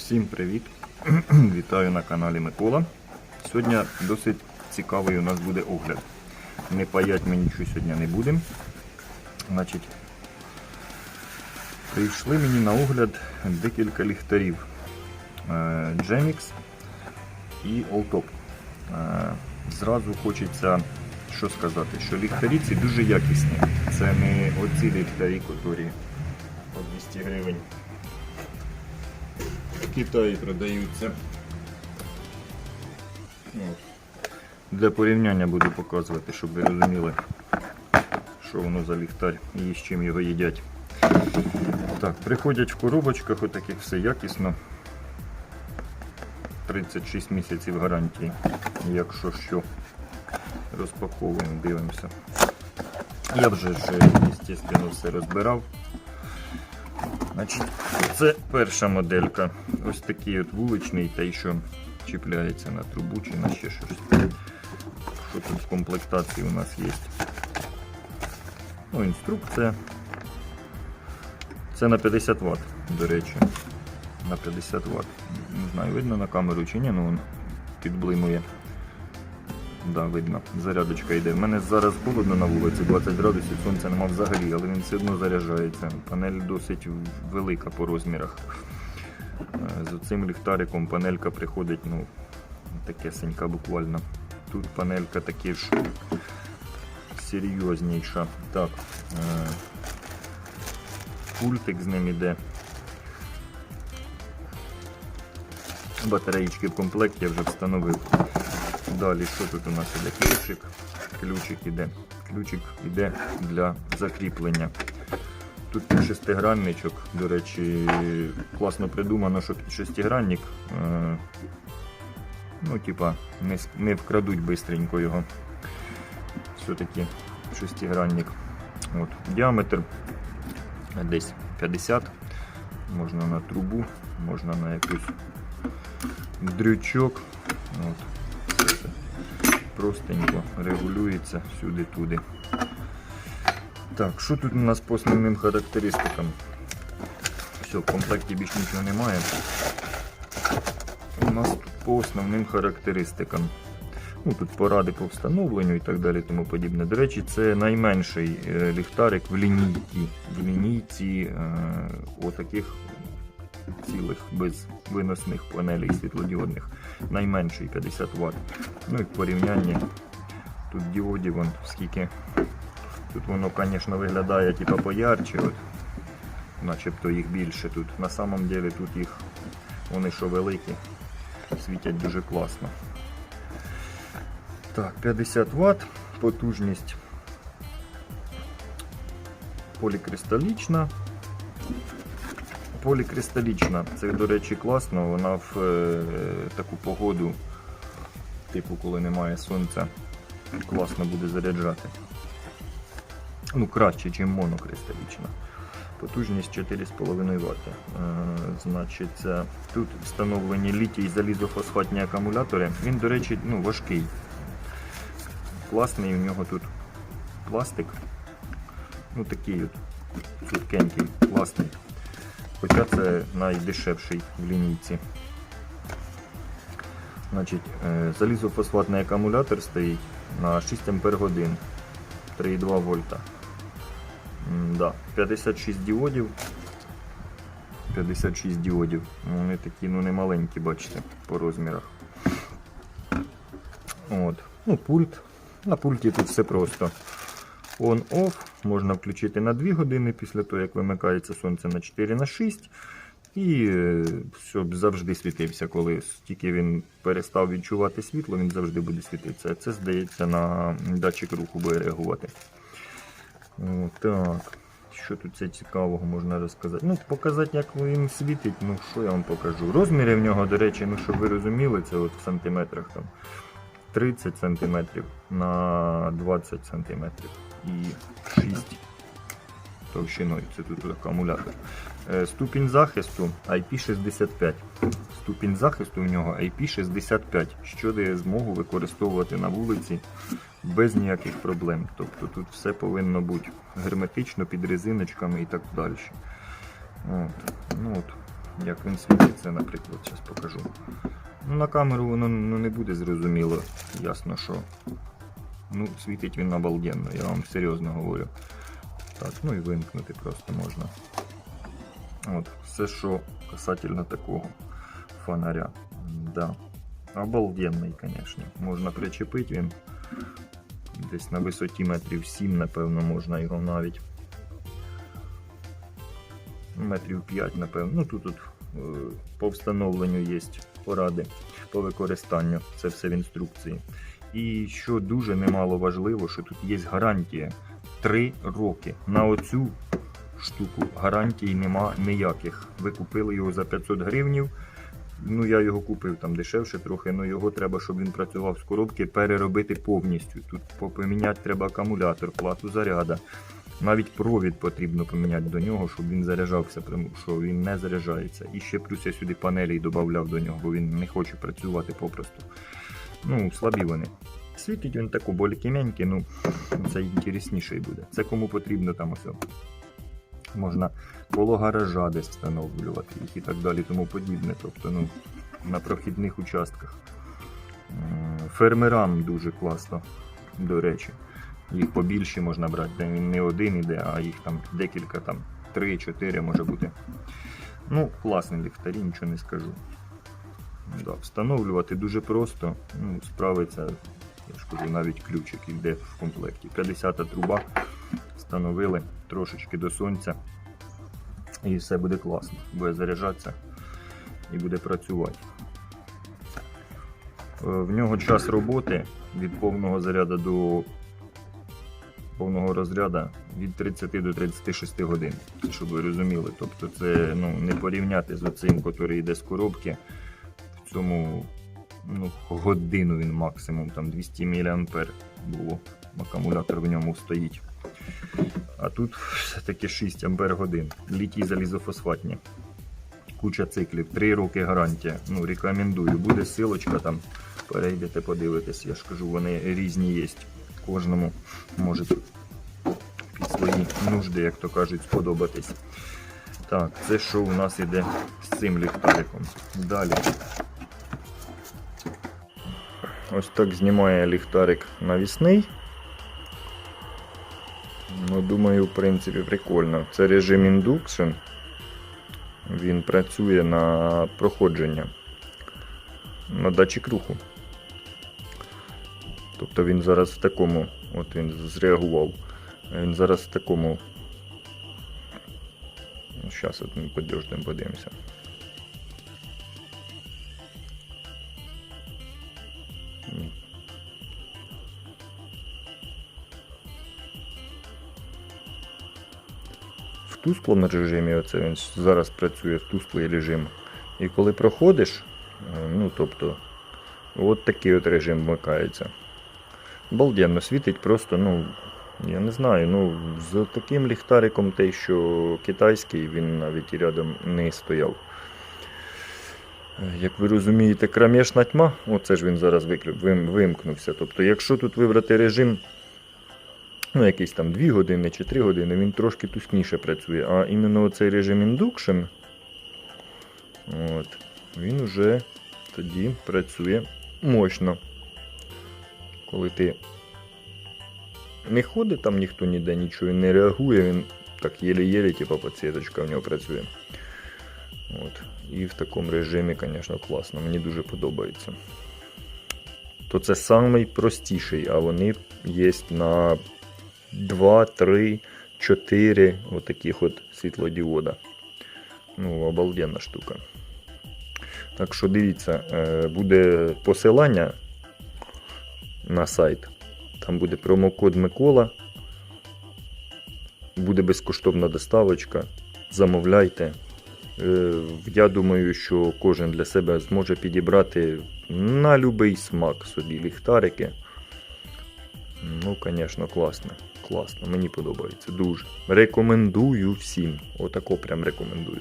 Всім привіт! Вітаю на каналі Микола. Сьогодні досить цікавий у нас буде огляд. Не паять ми нічого сьогодні не будемо. Значить, прийшли мені на огляд декілька ліхтарів Е, Gemix і Alltop. Е, Зразу хочеться що сказати, що ліхтарі ці дуже якісні. Це не оці ліхтарі, які по 200 гривень в Китаї продаються. От. Для порівняння буду показувати, щоб ви розуміли, що воно за ліхтар і з чим його їдять. Так, приходять в коробочках, отаких все якісно. 36 місяців гарантії, якщо що. Розпаковуємо, дивимося. Я вже звісно, все розбирав. Значить, це перша моделька. Ось такий от вуличний, та й що чіпляється на трубу чи на ще щось. Що тут в комплектації у нас є? Ну, інструкція. Це на 50 Вт, до речі. На 50 Вт. Не знаю, видно на камеру чи ні, ну підблимує. Да, видно, зарядочка йде. У мене зараз холодно на вулиці, 20 градусів, сонця нема взагалі, але він все одно заряджається. Панель досить велика по розмірах. Е, З цим ліхтариком панелька приходить, ну, такесенька буквально. Тут панелька таки ж серйозніша. Так, е, пультик з ним іде. Батареїчки в комплекті я вже встановив. Далі, що тут у нас іде? Ключик. Ключик іде. Ключик іде для закріплення. Тут шестигранничок, до речі, класно придумано, що під шестигранник. Е, ну, типа, не, не вкрадуть бистренько його. Все-таки шестигранник. От. Діаметр десь 50. Можна на трубу, можна на якийсь дрючок. От. Простенько регулюється сюди-туди. Так, що тут у нас по основним характеристикам? Все, в комплекті більш нічого немає. У нас тут по основним характеристикам. Ну, тут поради по встановленню і так далі, тому подібне. До речі, це найменший е, ліхтарик в лінійці. В лінійці е, отаких цілих без виносних панелей світлодіодних. Найменший 50 Вт. Ну і в порівнянні тут діодів вон скільки. Тут воно, звісно, виглядає типа поярче, от, начебто їх більше тут. На самом деле тут їх вони що великі, світять дуже класно. Так, 50 Вт, потужність полікристалічна. Полікристалічна. Це, до речі, класно. Вона в е, таку погоду, типу, коли немає сонця, класно буде заряджати. Ну, краще, ніж монокристалічна. Потужність 4,5 Вт. Е, значить, це- тут встановлені літій залізофосфатні акумулятори. Він, до речі, ну, важкий. Класний у нього тут пластик. Ну такий от цупкенький, класний. Хоча це найдешевший в лінійці. Значить, е, залізофосфатний акумулятор стоїть на 6 Ампер годин 3,2 вольта. Да, 56 діодів. 56 діодів. Ну, Вони такі ну, не маленькі, бачите, по розмірах. От. Ну, пульт. На пульті тут все просто. On-off можна включити на 2 години після того, як вимикається сонце на 4 на 6. І е, щоб завжди світився. Коли тільки він перестав відчувати світло, він завжди буде світитися. Це здається на датчик руху буде реагувати. О, так. Що тут це цікавого можна розказати? Ну, показати, як він світить, ну що я вам покажу. Розміри в нього, до речі, ну щоб ви розуміли, це от в сантиметрах там 30 сантиметрів на 20 сантиметрів і 6 товщиною. Це тут акумулятор. Е, Ступінь захисту IP65. Ступінь захисту в нього IP65, що дає змогу використовувати на вулиці без ніяких проблем. Тобто тут все повинно бути герметично під резиночками і так далі. От. Ну, от. як він світиться, наприклад, зараз покажу. На камеру воно ну, не буде зрозуміло. Ясно, що ну, світить він обалденно, я вам серйозно говорю. Так, ну і вимкнути просто можна. От, все, що касательно такого фонаря. Да. Обалденний, звісно. Можна причепити він. Десь на висоті метрів 7, напевно, можна його навіть. Метрів 5, напевно. Ну тут, тут е, по встановленню є поради по використанню. Це все в інструкції. І що дуже немало важливо, що тут є гарантія 3 роки. На оцю штуку гарантій нема ніяких. Ви купили його за 500 гривнів. Ну, я його купив там дешевше трохи, але його треба, щоб він працював з коробки, переробити повністю. Тут поміняти треба акумулятор, плату заряда. Навіть провід потрібно поміняти до нього, щоб він заряджався, що він не заряджається. І ще плюс я сюди панелі додавав до нього, бо він не хоче працювати попросту. Ну, слабі вони. Світить він таку болі-кім'яньки, ну це інтересніший буде. Це кому потрібно там ось. Можна коло гаража десь встановлювати і так далі, тому подібне. Тобто, ну, на прохідних участках. Фермерам дуже класно, до речі. Їх побільше можна брати, він не один іде, а їх там декілька, там 3-4 може бути. Ну, класні ліхтарі, нічого не скажу. Да, встановлювати дуже просто, ну, справиться, я ж кажу, навіть ключик йде в комплекті. 50-та труба встановили трошечки до сонця. І все буде класно. Буде заряджатися і буде працювати. Е, В нього час роботи від повного заряду до повного розряду від 30 до 36 годин. Щоб ви розуміли. Тобто це ну, не порівняти з оцим, який йде з коробки. В цьому ну, годину він максимум, там 200 мА було. Акумулятор в ньому стоїть. А тут все-таки 6 ампер годин. Літій залізофосфатні. Куча циклів, 3 роки гарантія. Ну, рекомендую. Буде силочка там. Перейдете, подивитесь. Я ж кажу, вони різні є. Кожному може під свої нужди, як то кажуть, сподобатись. Так, це що у нас іде з цим ліхтариком. Далі. Ось так знімає ліхтарик навісний. Ну, думаю, в принципі, прикольно. Це режим Induction. Він працює на проходження. На датчик руху. Тобто він зараз в такому, от він зреагував. Він зараз в такому. Зараз от ми подержимо, подивимося. в тусклому режимі, оце він зараз працює в тусклий режим. І коли проходиш, е, ну тобто, от такий от режим вмикається. Балденно світить просто, ну, я не знаю, ну, з таким ліхтариком, той, що китайський, він навіть і рядом не стояв. Е, Як ви розумієте, кромешна тьма, оце ж він зараз вимкнувся. Тобто, якщо тут вибрати режим ну, якісь там 2 години чи 3 години, він трошки тускніше працює. А іменно цей режим Induction, от, він вже тоді працює мощно. Коли ти не ходить там ніхто ніде нічого не реагує, він так єле-єле, типа підсвіточка в нього працює. От. І в такому режимі, звісно, класно. Мені дуже подобається. То це самий простіший, а вони є на 2, 3, 4 отаких от світлодіода. Ну, обалденна штука. Так що дивіться, е, буде посилання на сайт. Там буде промокод Микола. Буде безкоштовна доставочка. Замовляйте. Е, Я думаю, що кожен для себе зможе підібрати на будь-який смак собі ліхтарики. Ну, звісно, класно. Класно, мені подобається дуже. Рекомендую всім. Отако прям рекомендую.